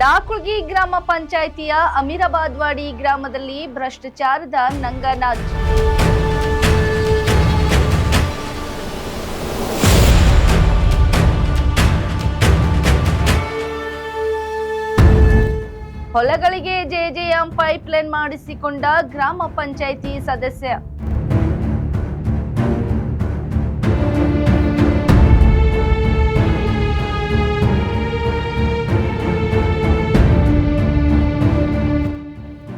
ಡಾಕುಳ್ಗಿ ಗ್ರಾಮ ಪಂಚಾಯಿತಿಯ ಅಮೀರಾಬಾದ್ವಾಡಿ ಗ್ರಾಮದಲ್ಲಿ ಭ್ರಷ್ಟಾಚಾರದ ನಂಗನಾಜ್ ಹೊಲಗಳಿಗೆ ಜೆಜೆಎಂ ಪೈಪ್ಲೈನ್ ಮಾಡಿಸಿಕೊಂಡ ಗ್ರಾಮ ಪಂಚಾಯಿತಿ ಸದಸ್ಯ.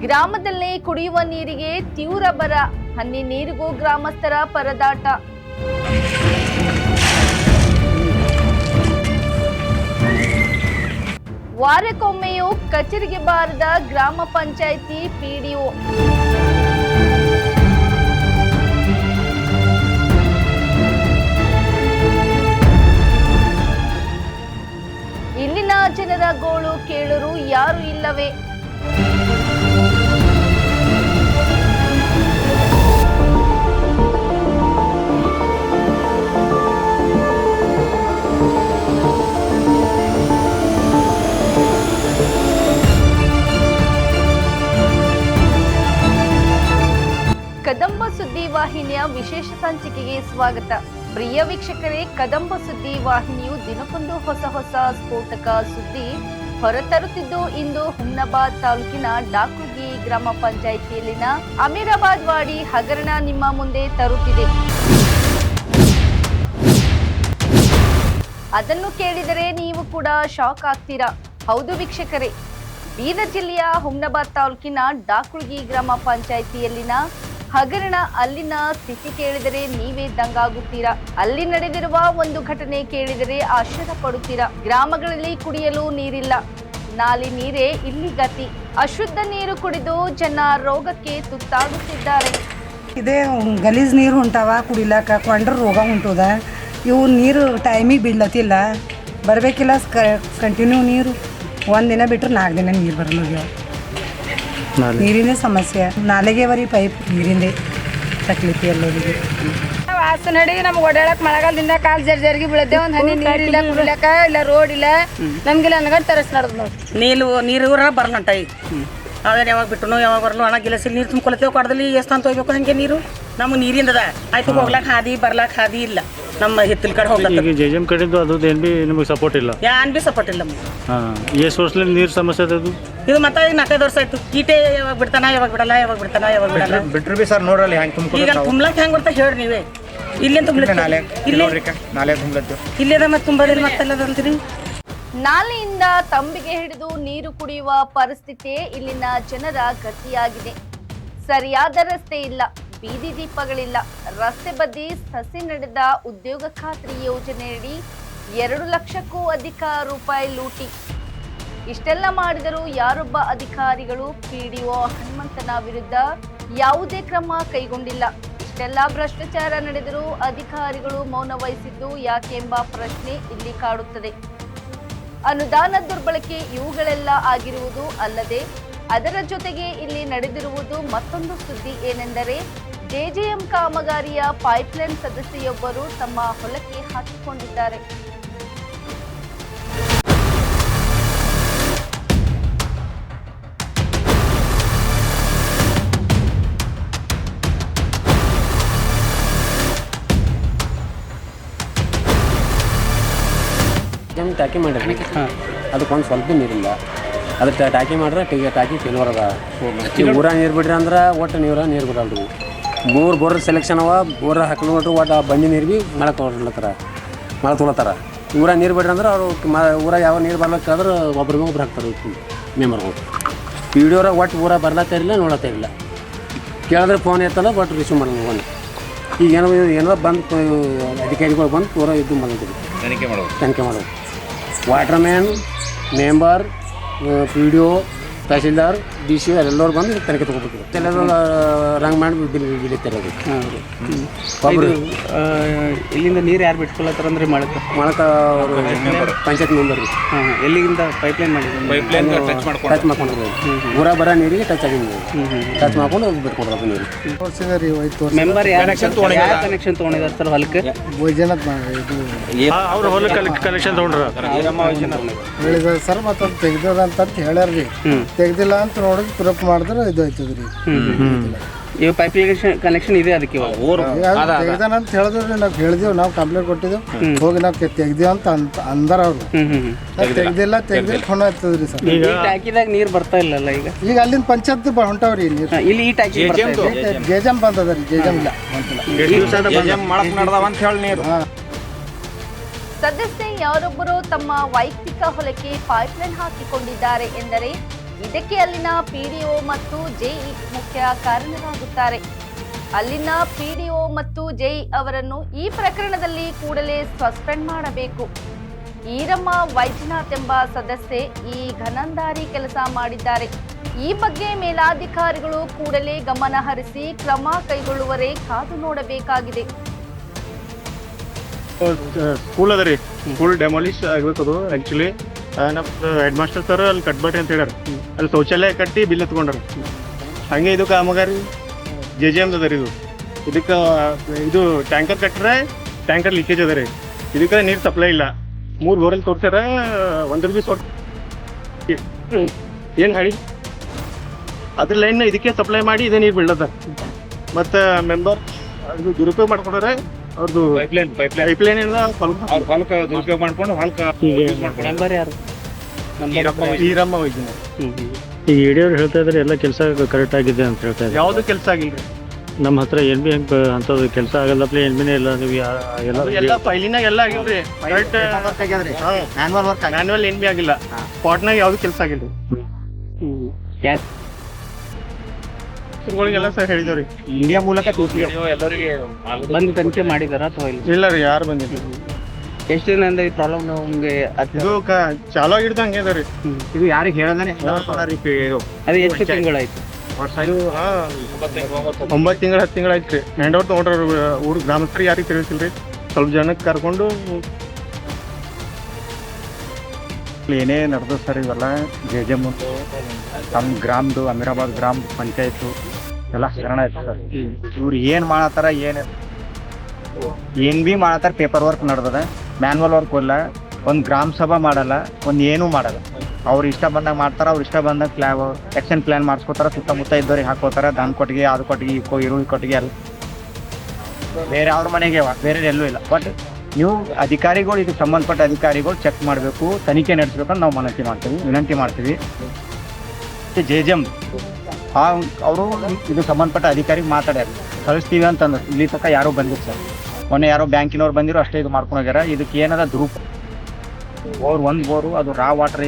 ಗ್ರಾಮದಲ್ಲಿ ಕುಡಿಯುವ ನೀರಿಗೆ ತೀವ್ರ ಬರ. ಹನಿ ನೀರಿಗೂ ಗ್ರಾಮಸ್ಥರ ಪರದಾಟ. ವಾರಕ್ಕೊಮ್ಮೆಯೂ ಕಚೇರಿಗೆ ಬಾರದ ಗ್ರಾಮ ಪಂಚಾಯಿತಿ ಪಿಡಿಒ. ಇಲ್ಲಿನ ಜನರ ಗೋಳು ಕೇಳರು ಯಾರು ಇಲ್ಲವೇ? ಕದಂಬ ಸುದ್ದಿ ವಾಹಿನಿಯ ವಿಶೇಷ ಸಂಚಿಕೆಗೆ ಸ್ವಾಗತ. ಪ್ರಿಯ ವೀಕ್ಷಕರೇ, ಕದಂಬ ಸುದ್ದಿ ವಾಹಿನಿಯು ದಿನಕ್ಕೊಂದು ಹೊಸ ಹೊಸ ಸ್ಫೋಟಕ ಸುದ್ದಿ ಹೊರತರುತ್ತಿದ್ದು, ಇಂದು ಹುಮ್ನಾಬಾದ್ ತಾಲೂಕಿನ ಡಾಕುಗಿ ಗ್ರಾಮ ಪಂಚಾಯಿತಿಯಲ್ಲಿನ ಅಮೀರಾಬಾದ್ ವಾಡಿ ಹಗರಣ ನಿಮ್ಮ ಮುಂದೆ ತರುತ್ತಿದೆ. ಅದನ್ನು ಕೇಳಿದರೆ ನೀವು ಕೂಡ ಶಾಕ್ ಆಗ್ತೀರಾ? ಹೌದು ವೀಕ್ಷಕರೇ, ಬೀದರ್ ಜಿಲ್ಲೆಯ ಹುಮ್ನಾಬಾದ್ ತಾಲೂಕಿನ ಡಾಕುಳ್ಗಿ ಗ್ರಾಮ ಪಂಚಾಯಿತಿಯಲ್ಲಿನ ಹಗರಣ ಅಲ್ಲಿನ ಸ್ಥಿತಿ ಕೇಳಿದರೆ ನೀವೇ ದಂಗಾಗುತ್ತೀರಾ? ಅಲ್ಲಿ ನಡೆದಿರುವ ಒಂದು ಘಟನೆ ಕೇಳಿದರೆ ಆಶ್ಚರ್ಯ ಪಡುತ್ತೀರಾ? ಗ್ರಾಮಗಳಲ್ಲಿ ಕುಡಿಯಲು ನೀರಿಲ್ಲ. ನಾಲಿ ನೀರೇ ಇಲ್ಲಿ ಗತಿ. ಅಶುದ್ಧ ನೀರು ಕುಡಿದು ಜನ ರೋಗಕ್ಕೆ ತುತ್ತಾಗುತ್ತಿದ್ದಾರೆ. ಇದೇ ಗಲೀಜ್ ನೀರು ಹೊಂಟಾವ ಕುಡಿಲಾಕ ಕೊಂಡ್ರ ರೋಗ ಉಂಟದ. ಇವು ನೀರು ಟೈಮಿಗೆ ಬಿಡ್ಲತ್ತಿಲ್ಲ. ಬರಬೇಕಿಲ್ಲ ಕಂಟಿನ್ಯೂ ನೀರು. ಒಂದು ದಿನ ಬಿಟ್ಟರೆ ನಾಲ್ಕು ದಿನ ನೀರು ಬರಲ್ಲ ನೀರಿನ ಸಮಸ್ಯೆ. ನಾಲೆಗೆ ಬರೀ ಪೈಪ್ ನೀರಿಂದೇ ತಕ್ಲಿತಿ ಎಲ್ಲರಿಗೆ. ಆಸ್ತು ನಡಿ ನಮ್ಗೆ ಓಡಾಡಕ್ ಮಳೆಗಾಲದಿಂದ ಕಾಲ್ ಜರ್ ಜರ್ಗಿ ಬೀಳತ್ತೆ. ಒಂದ್ ಹನಿ ನೀರಿಲ್ಲ ಕುಡಿಲಕ್ಕ ಇಲ್ಲ ರೋಡ್ ಇಲ್ಲ. ನಮ್ಗಿಲ್ಲ ಅನ್ಗಡ್ ತರಸ್ ನಡ್ದು ನೋಡಿ. ನೀರು ನೀರು ಬರ್ಲಂಟ ಈಗ. ಅದೇ ಯಾವಾಗ ಬಿಟ್ಟನು ಯಾವಾಗ ಬರಲು ಹಣ ಗಿಲಸಿಲ್ ನೀರು ತುಂಬಿಕೊಳ್ತೇವೆ ಕೊಡದಲ್ಲಿ ಎಷ್ಟು ಅಂತ ಹೋಗ್ಬೇಕು ಹಂಗೆ ನೀರು? ನಮಗೆ ನೀರಿಂದದ ಆಯ್ತು ಹೋಗ್ಲಾಕ ಹಾದಿ ಬರ್ಲಾಕ ಹಾದಿ ಇಲ್ಲ. ನಮ್ಮ ಹಿತ್ತಲ ಕಡೆ ಹೋಗ್ಲತ್ತ ಈಗ ಜೆ ಜೆ ಎಂ ಕಡೆಯಿಂದ ಅದು ಏನು ಬಿ ನಿಮಗೆ ಸಪೋರ್ಟ್ ಇಲ್ಲ? ಯಾನ್ ಬಿ ಸಪೋರ್ಟ್ ಇಲ್ಲ ನಮ್ಗೆ. ಹಾಂ ಎಷ್ಟು ವರ್ಷದಿಂದ ನೀರು ಸಮಸ್ಯೆ ಅದು ಇದು ಮತ್ತೆ ಈಗ ನಾಲ್ಕೈದು ವರ್ಷ ಆಯ್ತು. ಕೀಟೆ ಯಾವಾಗ ಬಿಡ್ತಾನ ಯಾವಾಗ ಬಿಡಲ್ಲ ಯಾವಾಗ ಬಿಡ್ತಾನ ಯಾವಾಗ ಬಿಡಲ್ಲ? ಬಿಟ್ರು ಬಿ ಸರ್ ನೋಡ್ರಲ್ಲಿ ಹೆಂಗೆ ತುಂಬ ಈಗ ತುಂಬ್ಲಾಕ ಹೆಂಗ್ ಬರ್ತಾ ಹೇಳಿ ನೀವೇ. ಇಲ್ಲಿ ತುಂಬ ಇಲ್ಲಿ ಇಲ್ಲೇ ನೋಡ್ರಿ ನಾಲೆ ತುಂಬಲತ್ತು ಇಲ್ಲೇದ ಮತ್ತೆ ತುಂಬದಿಲ್ಲ ನಾಲೆಯಿಂದ ತಂಬಿಗೆ ಹಿಡಿದು ನೀರು ಕುಡಿಯುವ ಪರಿಸ್ಥಿತಿಯೇ ಇಲ್ಲಿನ ಜನರ ಗತಿಯಾಗಿದೆ. ಸರಿಯಾದ ರಸ್ತೆ ಇಲ್ಲ, ಬೀದಿ ದೀಪಗಳಿಲ್ಲ. ರಸ್ತೆ ಬದಿ ಸಸಿ ನಡೆದ ಉದ್ಯೋಗ ಖಾತ್ರಿ ಯೋಜನೆಯಡಿ ಎರಡು ಲಕ್ಷಕ್ಕೂ ಅಧಿಕ ರೂಪಾಯಿ ಲೂಟಿ. ಇಷ್ಟೆಲ್ಲ ಮಾಡಿದರೂ ಯಾರೊಬ್ಬ ಅಧಿಕಾರಿಗಳು ಪಿಡಿಒ ಹನುಮಂತನ ವಿರುದ್ಧ ಯಾವುದೇ ಕ್ರಮ ಕೈಗೊಂಡಿಲ್ಲ. ಇಷ್ಟೆಲ್ಲ ಭ್ರಷ್ಟಾಚಾರ ನಡೆದರೂ ಅಧಿಕಾರಿಗಳು ಮೌನ ವಹಿಸಿದ್ದು ಯಾಕೆಂಬ ಪ್ರಶ್ನೆ ಇಲ್ಲಿ ಕಾಡುತ್ತದೆ. ಅನುದಾನ ದುರ್ಬಳಕೆ ಇವುಗಳೆಲ್ಲ ಆಗಿರುವುದು ಅಲ್ಲದೆ ಅದರ ಜೊತೆಗೆ ಇಲ್ಲಿ ನಡೆದಿರುವುದು ಮತ್ತೊಂದು ಸುದ್ದಿ ಏನೆಂದರೆ ಜೆಜೆಎಂ ಕಾಮಗಾರಿಯ ಪೈಪ್ಲೈನ್ ಸದಸ್ಯೆಯೊಬ್ಬರು ತಮ್ಮ ಹೊಲಕ್ಕೆ ಹಾಕಿಕೊಂಡಿದ್ದಾರೆ. ಜಮ್ ಟ್ಯಾಕಿ ಮಾಡಿರಿ ಅದಕ್ಕೊಂದು ಸ್ವಲ್ಪ ನೀರಿಲ್ಲ ಅದಕ್ಕೆ ಟ್ಯಾಕಿ ಮಾಡಿದ್ರೆ ಮಾಡ್ರೆ ಟ್ಯಾಕಿ ಫೇಲ್ವರ್ ಅದ. ಊರ ನೀರು ಬಿಡ್ರಿ ಅಂದ್ರೆ ಒಟ್ಟು ನೀರ ನೀರು ಬಿಡಲ್ರಿ. ಮೂರು ಬೋರ್ ಸೆಲೆಕ್ಷನ್ ಅವ ಬೋರ್ ಹಾಕಲು ಒಟ್ಟು ಒಟ್ಟು ಬಂಡಿ ನೀರು ಭೀ ಮಳೆ ತೊಗೊಳತ್ತಾರ ಮಳೆ ತೊಗೊಳತ್ತಾರ ಊರ ನೀರು ಬಿಡ್ರಿ ಅಂದ್ರೆ ಅವರು ಮ ಊರಾಗ ಯಾವ ನೀರು ಬರ್ಲಕ್ಕೆ ಆದ್ರೆ ಒಬ್ರಿಗೆ ಒಬ್ರು ಹಾಕ್ತಾರೆ ಮೆಂಬರ್ಗಳು ಅವ್ರಾಗ ಒಟ್ಟು ಊರ ಬರ್ಲತ್ತಾ ಇರಲಿಲ್ಲ ನೋಡತ್ತಾ ಇರಲಿಲ್ಲ. ಕೇಳಿದ್ರೆ ಫೋನ್ ಎತ್ತಲ್ಲ ಬಟ್ ರಿಸೀವ್ ಮಾಡಲ್ಲ ಫೋನ್ ಈಗ ಏನೋ ಏನೋ ಬಂದು ಅಧಿಕಾರಿಗಳು ಬಂದು ಪೂರ ಇದು ಮಾಡಿದ್ರು ತನಿಖೆ ಮಾಡೋದು. ತನಿಖೆ ಮಾಡೋದು. Water man member P D O tahsildar D C ಎಲ್ಲರೂ ಬಂದು ತನಿಖೆ ತಗೋಬೇಕು. ಎಲ್ಲರೂ ರಂಗ್ ಮಾಡಿ ಬಿಲ್ ಬಿಡಿತಾರೆ ಅದು ಒಬ್ರು ಆ, ಇಲ್ಲಿಂದ ನೀರು ಯಾರು ಬಿಟ್ಕೊಳತ್ತಾರ ಅಂದ್ರೆ ಮಾಡಕ್ಕೆ ಮೊಳಕ ಅವರು ಪಂಚಾಯತ್ ಮೆಂಬರ್. ಹಾಂ ಎಲ್ಲಿಂದ ಪೈಪ್ಲೈನ್ ಮಾಡಿದ್ರು? ಟಚ್ ಮಾಡ್ಕೊಂಡು ಊರ ಬರ ನೀರಿಗೆ ಟಚ್ ಆಗಿ ಟಚ್ ಮಾಡ್ಕೊಂಡು ಅದು ನೀರು. ಮೆಂಬರ್ ಯಾರು ಕನೆಕ್ಷನ್ ತೊಗೊಂಡಿದ್ದಾರೆ. ಸರ್ ಹೊಲಕ್ಕೆ? ಅವ್ರ ಹೊಲಕ್ಕೆ ಕನೆಕ್ಷನ್ ತೊಗೊಂಡ್ರ. ಹೇಳಿದ ಸರ್ ಮತ್ತೊಂದು ತೆಗ್ದದ ಅಂತ ಹೇಳ್ಯಾರ್ರಿ ತೆಗ್ದಿಲ್ಲ ಅಂತ ನೋಡಿದ್ರೆ ಪ್ರೂಫ್ ಮಾಡಿದ್ರೆ ಇದು ಆಯ್ತದ್ರಿ ಈಗ ಪೈಪ್ ಕನೆಕ್ಷನ್ ಇದೆ ಅದಕ್ಕೆ ಇವಾಗ? ತೆಗ್ದಾನ ಅಂತ ಹೇಳಿದ್ರಿ ನಾವು ಹೇಳಿದೆವು ನಾವು ಕಂಪ್ಲೇಂಟ್ ಕೊಟ್ಟಿದ್ದೆವು ಹೋಗಿ ನಾವು ತೆಗ್ದೇವು ಅಂತ ಅಂತ ಅಂದಾರ ಅವ್ರು. ತೆಗ್ದಿಲ್ಲ ತೆಗ್ದಿಲ್ಲ ಹೊಣ ಆಯ್ತದ್ರಿ ಸರ್. ಈಗ ಟ್ಯಾಕಿದಾಗ ನೀರು ಬರ್ತಾ ಇಲ್ಲಲ್ಲ ಈಗ? ಈಗ ಅಲ್ಲಿಂದ ಪಂಚಾಯತ್ ಹೊಂಟವ್ರಿ ನೀರು. ಇಲ್ಲಿ ಈ ಟ್ಯಾಕಿ ಜೇಜಮ್ ಬಂದದ ರೀ ಜೇಜಮ್ ಇಲ್ಲ. ಅಂತ ಹೇಳಿ ನೀರು. ಸದಸ್ಯ ಯಾರೊಬ್ಬರು ತಮ್ಮ ವೈಯಕ್ತಿಕ ಹೊಲಕ್ಕೆ ಪೈಪ್ಲೈನ್ ಹಾಕಿಕೊಂಡಿದ್ದಾರೆ ಎಂದರೆ ಇದಕ್ಕೆ ಅಲ್ಲಿನ ಪಿಡಿಒ ಮತ್ತು ಜೆಇ ಮುಖ್ಯ ಕಾರಣರಾಗುತ್ತಾರೆ ಅಲ್ಲಿನ ಪಿಡಿಒ ಮತ್ತು ಜೆಇ ಅವರನ್ನು ಈ ಪ್ರಕರಣದಲ್ಲಿ ಕೂಡಲೇ ಸಸ್ಪೆಂಡ್ ಮಾಡಬೇಕು. ಈರಮ್ಮ ವೈದ್ಯನಾಥ್ ಎಂಬ ಸದಸ್ಯೆ ಈ ಘನಂದಾರಿ ಕೆಲಸ ಮಾಡಿದ್ದಾರೆ. ಈ ಬಗ್ಗೆ ಮೇಲಾಧಿಕಾರಿಗಳು ಕೂಡಲೇ ಗಮನ ಹರಿಸಿ ಕ್ರಮ ಕೈಗೊಳ್ಳುವರೆ ಕಾದು ನೋಡಬೇಕಾಗಿದೆ. ಸ್ಕೂಲ್ ಸ್ಕೂಲ್ ಡೆಮಾಲಿಷ್ ಆಗಬೇಕದು ಆ್ಯಕ್ಚುಲಿ ನಮ್ಮ ಹೆಡ್ ಮಾಸ್ಟರ್ ಸರ್ ಅಲ್ಲಿ ಕಟ್ಬೇಡ್ರಿ ಅಂತ ಹೇಳಾರ ಅಲ್ಲಿ ಶೌಚಾಲಯ ಕಟ್ಟಿ ಬಿಲ್ ಎತ್ಕೊಂಡಾರ. ಹಂಗೆ ಇದು ಕಾಮಗಾರಿ. ಜೆ ಜೆ ಎಮ್ದು ರೀ ಇದು. ಇದಕ್ಕೆ, ಇದು ಟ್ಯಾಂಕರ್ ಕಟ್ಟರೆ ಟ್ಯಾಂಕರ್ ಲೀಕೇಜ್ ಅದ ರೀ ಇದಕ್ಕೆ ನೀರು ಸಪ್ಲೈ ಇಲ್ಲ. ಮೂರು ಬೋರಲ್ಲಿ ತೋರ್ಸ್ಯಾರ ಒಂದ್ರ ಬಿ ಸೊಟ್ ಏನು ಹೇಳಿ? ಅದ್ರ ಲೈನ್ ಇದಕ್ಕೆ ಸಪ್ಲೈ ಮಾಡಿ ಇದೇ ನೀರು ಬೀಳದ ಮತ್ತು ಮೆಂಬರ್ ಇದು ದುರುಪಯೋಗ ಮಾಡ್ಕೊಂಡ್ರೆ. ಅವ್ರದ್ದು ಪೈಪ್ಲೈನ್ ಪೈಪ್ಲೈನ್ ಪೈಪ್ಲೈನ್ ಇಂದ ಸ್ವಲ್ಪ ಹೊಲಕ ದುರುಪಯೋಗ ಮಾಡ್ಕೊಂಡು ಹೊಲಕ ನಂಬರ್ ಯಾರು? ಈರಮ್ಮ ವೈದ್ಯನ ಹ್ಮ್ ಹ್ಮ್. ಈಗ ಇಡಿಯವ್ರು ಹೇಳ್ತಾ ಇದ್ರೆ ಎಲ್ಲ ಕೆಲಸ ಕರೆಕ್ಟ್ ಆಗಿದೆ ಅಂತ ಹೇಳ್ತಾ ಇದ್ದಾರೆ ಯಾವುದು ಕೆಲಸ ಆಗಿಲ್ಲ ನಮ್ಮ ಹತ್ರ ಎನ್ ಬಿ ಹೆಂಗ್ ಅಂತದ್ದು ಕೆಲಸ ಆಗಲ್ಲಪ್ಲೆ ಎನ್ ಬಿನೇ ಇಲ್ಲ ನೀವು ಯಾ- ಎಲ್ಲ ಎಲ್ಲ ಫೈಲಿನಾಗ ಎಲ್ಲ ಆಗಿಲ್ರಿ. Correct manual work manual N B ಆಗಿಲ್ಲ? ಪಾಟ್ನಾಗ ಯಾವ್ದು ಕೆಲಸ ಆಗಿಲ್ಲ ಯಾರು ಇವ್ಗಳಿಗೆಲ್ಲ ಸರ್ ಹೇಳಿದವ್ರಿ. ಇಂಡಿಯಾ ಮೂಲಕ ತೋರಿಸಿ ಬಂದು ತನಿಖೆ ಮಾಡಿದಾರ ಅಥವಾ ಇಲ್ಲ? ಇಲ್ಲ ರೀ ಯಾರು ಬಂದಿಲ್ಲ. ಎಷ್ಟು ದಿನದಿಂದ ಈ ಪ್ರಾಬ್ಲಮ್ ನಮ್ಗೆ ಇದು ಕ ಚಾಲು ಆಗಿಡ್ದು ಹಂಗೆ ಅದ ರೀ. ಇದು ಯಾರಿಗೆ ಹೇಳದಾನೆ? ಅದು ಎಷ್ಟು ತಿಂಗಳಾಯ್ತು? ಇದು ಹಾ ಒಂಬತ್ತು ತಿಂಗಳು ಹತ್ತು ತಿಂಗಳು ಆಯ್ತು ರೀ. ಹ್ಯಾಂಡ್ ಓವರ್ ತೊಗೊಂಡ್ರ ಊರು ಗ್ರಾಮಸ್ಥರಿಗೆ ಯಾರಿಗೆ ತಿಳಿಸಿಲ್ರಿ? ಸ್ವಲ್ಪ ಜನಕ್ಕೆ ಕರ್ಕೊಂಡು ಏನೇ ನಡೆದು ಸರ್ ಇವೆಲ್ಲ. ಜೆ ಜೆ ಮುಂದು ನಮ್ಮ ಗ್ರಾಮದು, ಅಮೀರಾಬಾದ್ ಗ್ರಾಮ ಪಂಚಾಯತು, ಎಲ್ಲ ಆಯ್ತು ಸರ್. ಇವ್ರು ಏನು ಮಾಡತ್ತಾರ, ಏನು ಏನು ಭೀ ಮಾಡತ್ತಾರ ಪೇಪರ್ ವರ್ಕ್ ನಡೆದದ. ಮ್ಯಾನ್ವಲ್ ವರ್ಕ್ ಇಲ್ಲ. ಒಂದು ಗ್ರಾಮ ಸಭಾ ಮಾಡಲ್ಲ, ಒಂದು ಏನೂ ಮಾಡಲ್ಲ. ಅವ್ರು ಇಷ್ಟ ಬಂದಾಗ ಮಾಡ್ತಾರೆ, ಅವ್ರು ಇಷ್ಟ ಬಂದಾಗ ಪ್ಲಾ ಆ್ಯಕ್ಷನ್ ಪ್ಲ್ಯಾನ್ ಮಾಡಿಸ್ಕೋತಾರ, ಸುತ್ತಮುತ್ತ ಇದ್ದವ್ರಿಗೆ ಹಾಕೋತಾರೆ, ದಾನ್ ಕೊಟ್ಟಿಗೆ ಅದು ಕೊಟ್ಟಿಗೆ ಇಕ್ಕೋ ಈರುಳ್ಳಿ ಕೊಟ್ಟಿಗೆ ಎಲ್ಲ. ಬೇರೆ ಅವ್ರ ಮನೆಗೆ ಬೇರೆ ಎಲ್ಲೂ ಇಲ್ಲ. ಬಟ್ ನೀವು ಅಧಿಕಾರಿಗಳು ಇದಕ್ಕೆ ಸಂಬಂಧಪಟ್ಟ ಅಧಿಕಾರಿಗಳು ಚೆಕ್ ಮಾಡಬೇಕು, ತನಿಖೆ ನಡೆಸ್ಬೇಕಂತ ನಾವು ಮನವಿ ಮಾಡ್ತೀವಿ, ವಿನಂತಿ ಮಾಡ್ತೀವಿ. ಜೆ ಜಮ್ ಆ ಅವರು ಇದು ಸಂಬಂಧಪಟ್ಟ ಅಧಿಕಾರಿಗೆ ಮಾತಾಡ್ಯಾರ. ಕಳಿಸ್ತೀವಿ ಅಂತಂದ್ರೆ ಇಲ್ಲಿ ತನಕ ಯಾರೋ ಬಂದಿಲ್ಲ ಸರ್. ಮೊನ್ನೆ ಯಾರೋ ಬ್ಯಾಂಕಿನವ್ರು ಬಂದಿರೋ, ಅಷ್ಟೇ ಇದು ಮಾಡ್ಕೊಂಡು ಹೋಗ್ಯಾರ. ಇದಕ್ಕೆ ಏನದ ದುರುಪ ಬೋರ್ ಒಂದು ಬೋರು, ಅದು ರಾ ವಾಟರ್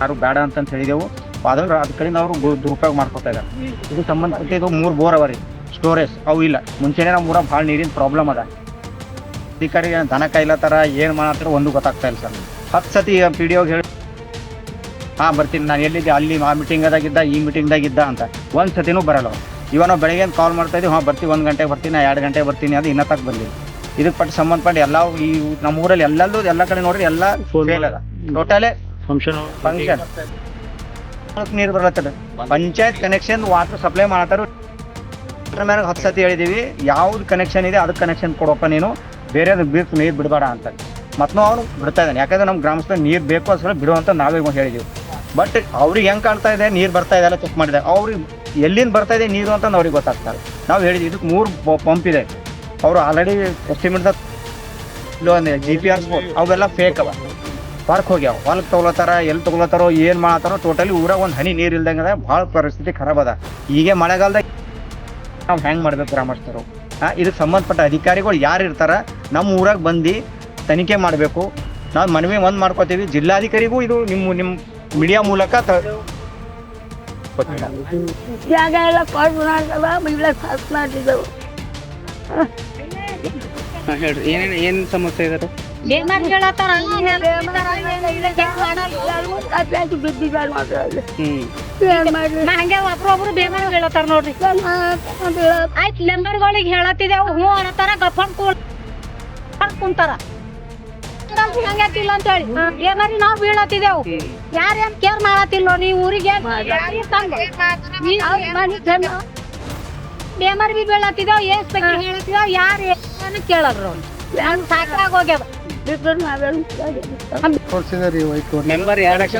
ಯಾರು ಬೇಡ ಅಂತಂತ ಹೇಳಿದೆವು. ಅದ್ರ ಅದ ಕಡೆಯಿಂದ ಅವರು ದುರುಪಯೋಗ ಮಾಡ್ಕೊತಾ ಇದ್ದಾರೆ ಇದು ಸಂಬಂಧಪಟ್ಟ ಇದು ಮೂರು ಬೋರ್ ಅವ ರೀ. ಸ್ಟೋರೇಜ್ ಅವು ಇಲ್ಲ. ಮುಂಚೆನೇ ನಮ್ಮ ಊರಾಗ ಭಾಳ ನೀರಿನ ಪ್ರಾಬ್ಲಮ್ ಅದ. ಅಧಿಕಾರಿ ದನ ಕಾಯ್ಲತ್ತಾರ ಏನು ಮಾಡತ್ತಾರ ಒಂದು ಗೊತ್ತಾಗ್ತಾ ಇಲ್ಲ ಸರ್. ಹತ್ತು ಸತಿ ಪಿ ಡಿ ಹೇಳಿ ಹಾಂ ಬರ್ತೀನಿ. ನಾನು ಎಲ್ಲಿದ್ದೆ? ಅಲ್ಲಿ ಆ ಮೀಟಿಂಗದಾಗಿದ್ದ ಈ ಮೀಟಿಂಗ್ದಾಗಿದ್ದ ಅಂತ. ಒಂದು ಸತಿನೂ ಬರಲ್ಲ ಇವನ ಇವಾಗ ನಾವು ಬೆಳಗ್ಗೆ ಕಾಲ್ ಮಾಡ್ತಾ ಇದ್ದೀವಿ ಹಾಂ ಬರ್ತೀವಿ ಒಂದು ಗಂಟೆಗೆ ಬರ್ತೀನಿ ಎರಡು ಗಂಟೆಗೆ ಬರ್ತೀನಿ ಅದು ಇನ್ನೂ ತಕ್ಕ ಬಂದಿಲ್ಲ ಇದಕ್ಕೆ ಪಟ್ಟು ಸಂಬಂಧಪಟ್ಟು ಎಲ್ಲ ಈ ನಮ್ಮ ಊರಲ್ಲಿ ಎಲ್ಲಲ್ಲೂ ಎಲ್ಲ ಕಡೆ ನೋಡ್ರಿ ಎಲ್ಲ ಫೇಲ್ ಅದ. ಟೋಟಲೇ ಫಂಕ್ಷನ್ ಫಂಕ್ಷನ್ ನೀರು ಬರ್ಲತ್ತದ. ಪಂಚಾಯತ್ ಕನೆಕ್ಷನ್ ವಾಟರ್ ಸಪ್ಲೈ ಅದ್ರ ಮೇಲೆ ಹತ್ತು ಸತಿ ಹೇಳಿದೀವಿ. ಯಾವ್ದು ಕನೆಕ್ಷನ್ ಇದೆ ಅದಕ್ಕೆ ಕನೆಕ್ಷನ್ ಕೊಡಪ್ಪ ನೀನು. ಬೇರೆ ಬೇಕು, ನೀರು ಬಿಡಬೇಡ ಅಂತ. ಮತ್ತು ಅವನು ಬಿಡ್ತಾ ಇದ್ದಾನೆ. ಯಾಕಂದ್ರೆ ನಮ್ಮ ಗ್ರಾಮಸ್ಥರು ನೀರು ಬೇಕು ಅಂತ ಬಿಡು ಅಂತ ನಾವೇ ಹೇಳಿದ್ದೀವಿ ಬಟ್ ಅವ್ರಿಗೆ ಹೆಂಗೆ ಕಾಣ್ತಾ ಇದೆ? ನೀರು ಬರ್ತಾ ಇದೆ, ಎಲ್ಲ ಚೆಕ್ ಮಾಡಿದೆ. ಅವ್ರಿಗೆ ಎಲ್ಲಿಂದ ಬರ್ತಾ ಇದೆ ನೀರು ಅಂತ ಅವ್ರಿಗೆ ಗೊತ್ತಾಗ್ತಾರೆ ನಾವು ಹೇಳಿದ್ವಿ ಇದಕ್ಕೆ ಮೂರು ಪಂಪ್ ಇದೆ. ಅವರು already estimate G P R sport ಅವೆಲ್ಲ ಫೇಕ್ ಅವ. ಪಾರ್ಕ್ ಹೋಗ್ಯಾವ. ಹೊಲಕ್ಕೆ ತೊಗೊಳತ್ತಾರ ಎಲ್ಲಿ ತೊಗೊಳತ್ತಾರೋ ಏನು ಮಾಡತ್ತಾರೋ ಟೋಟಲಿ ಊರಾಗ ಒಂದು ಹನಿ ನೀರು ಇಲ್ದಂಗೆ ಅದ, ಭಾಳ ಪರಿಸ್ಥಿತಿ ಖರಾಬ್ ಅದ. ಈಗೇ ಮಳೆಗಾಲದಾಗ ನಾವು ಹೆಂಗೆ ಮಾಡ್ಬೇಕು ಗ್ರಾಮಸ್ಥರು? ಇದಕ್ಕೆ ಸಂಬಂಧಪಟ್ಟ ಅಧಿಕಾರಿಗಳು ಯಾರು ಇರ್ತಾರ ನಮ್ಮ ಊರಾಗ ಬಂದು ತನಿಖೆ ಮಾಡಬೇಕು. ನಾವು ಮನವಿ ಒಂದು ಮಾಡ್ಕೋತೀವಿ. ಜಿಲ್ಲಾಧಿಕಾರಿಗೂ ಇದು ನಿಮ್ಮ ನಿಮ್ಮ ಮೀಡಿಯಾ ಮೂಲಕ ತ ಜಾಗ ಎಲ್ಲ ಮಾಡಿದ್ದೆವು ಹಾಂ ಹೇಳ್ರಿ. ಏನೇನು ಏನು ಸಮಸ್ಯೆ ಇದಾರೆ? ಬೇಮಾರ್ ಹೇಳತ್ತಾರ ಹಂಗೆ ಒಬ್ರೊಬ್ರು ಬೇಮಾರ್ ಹೇಳತ್ತಾರ ನೋಡ್ರಿ. ಆಯ್ತು ಲೆಂಬರ್ಗಳಿಗೆ ಹೇಳತ್ತಿದೇವು ಹ್ಞೂ ಅನ್ನತ್ತಾರ ಗಫನ್ ಕೂಲ್ ಕುಂತಾರ. ಹಂಗಾತಿಲ್ಲ ಅಂತ ಹೇಳಿ. ಏನಾರಿ ನಾವ್ ಬೀಳತ್ತಿದೇವು ಯಾರೇನ್ ಕೇರ್ ಮಾಡತ್ತಿಲ್ಲ ನೀವು ಊರಿಗೆ ಬೇಮಾರ್ ಬಿ ಬೀಳತ್ತಿದೇವ್ ಎಷ್ಟು ಬಗ್ಗೆ ಹೇಳತ್ತಿದೇವ್ ಯಾರು ಏನು ಸಾಕಾಗ ನಾನು ಮೆಂಬರ್ ಎರಡು ಲಕ್ಷ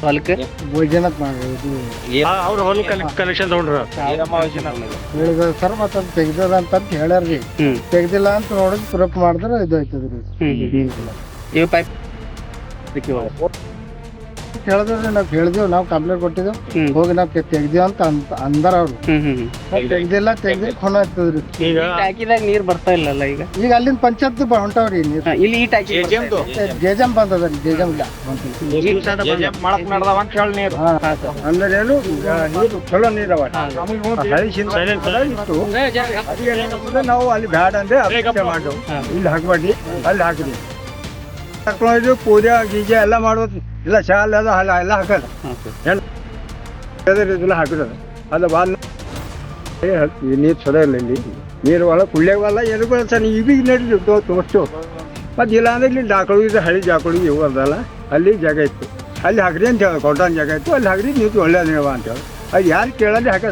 ಹೊಲಕ್ಕೆ ಭೋಜನತ್ ಮಾಡೋದು ಅವ್ರ ಹೊಲ ಕನೆಕ್ಷನ್ ತಗೊಂಡ್ರ. ಹೇಳಿದ ಸರ್ ಮತ್ತೆ ಅದು ತೆಗ್ದದ ಅಂತ ಹೇಳ್ಯಾರ್ರಿ. ಹ್ಮ್. ತೆಗ್ದಿಲ್ಲ ಅಂತ ನೋಡಿದ್ ಪ್ರೂಫ್ ಮಾಡಿದ್ರೆ ಇದು ಆಯ್ತದ್ರಿ ಇವು ಪೈಪ್ ಹೇಳಿದ್ರಿ ನಾವು ಕೇಳಿದೆವು ನಾವು ಕಂಪ್ಲೇಂಟ್ ಕೊಟ್ಟಿದ್ದೆವು ಹೋಗಿ ನಾವು ತೆಗ್ದೇವ್ ಅಂತ ಅಂತ ಅಂದಾರ ಅವ್ರು. ಹ್ಮ್ ಹ್ಮ್ ನಾವ್ ತೆಗ್ದಿಲ್ಲ ತೆಗ್ದಿ ಖುನ ಆಗ್ತದ್ರಿ ಈಗ ಟಾಕಿದಾಗ ನೀರ್ ಬರ್ತಾ ಇಲ್ಲಲ್ಲ ಈಗ? ಈಗ ಅಲ್ಲಿಂದ ಪಂಚಾಯತ್ ಹೊಂಟಾವ್ರಿ ನೀರ್. ಇಲ್ಲಿ ಈ ಟ್ಯಾಕಿ ಜೇಜಮ್ ಬಂದದ ಜೇಜಮ್ ಇಲ್ಲ ಮಾಡಕ್ ನಡ್ದಾವ ಅಂತ ಹೇಳಿ ನೀರು. ಅಂದ್ರೆ ಏನು ನೀರು ಚಲೋ ನೀರ್ ಅವ. ಇತ್ತು ನಾವು ಅಲ್ಲಿ ಬ್ಯಾಡ ಅಂದ್ರೆ ಇಲ್ಲಿ ಹಾಕಬೇಡಿ ಅಲ್ಲಿ ಹಾಕಿದ್ವಿ ತಕೊಂಡ್ರು ಪೂಜೆ ಗೀಜೆ ಎಲ್ಲ ಮಾಡೋದು ಇಲ್ಲ ಶಾಲೆ ಅದು ಅಲ್ಲ ಎಲ್ಲ ಹಾಕಲ್ಲ. ಎಲ್ಲ ಹಾಕಿರೋದು ಅದು ಬಾಲ್ ನೀರು ಚಲೋ ಇಲ್ಲ ಇಲ್ಲಿ. ನೀರು ಒಳಗೆ ಕುಳ್ಳೆವಲ್ಲ ಎದುರುಗಳ ಸರ್ ಈಗ ನಡೀತು ತೋರಿಸ್ತು ಮತ್ತು ಇಲ್ಲ ಅಂದ್ರೆ ಇಲ್ಲಿ ಡಾಕಳು ಇದು ಹಳಿ ಜಾಕಳು ಇವು ಅದಲ್ಲ. ಅಲ್ಲಿ ಜಾಗ ಇತ್ತು. ಅಲ್ಲಿ ಹಾಕ್ರಿ ಅಂತ ಹೇಳಿ ಕೊಟ್ಟಾನ ಜಾಗ ಇತ್ತು. ಅಲ್ಲಿ ಹಾಕ್ರಿ ನೀರು ಒಳ್ಳೇದು ನೀವು ಅಂತ ಹೇಳಿ. ಅದು ಯಾರು ಕೇಳಲ್ಲಿ ಹಾಕ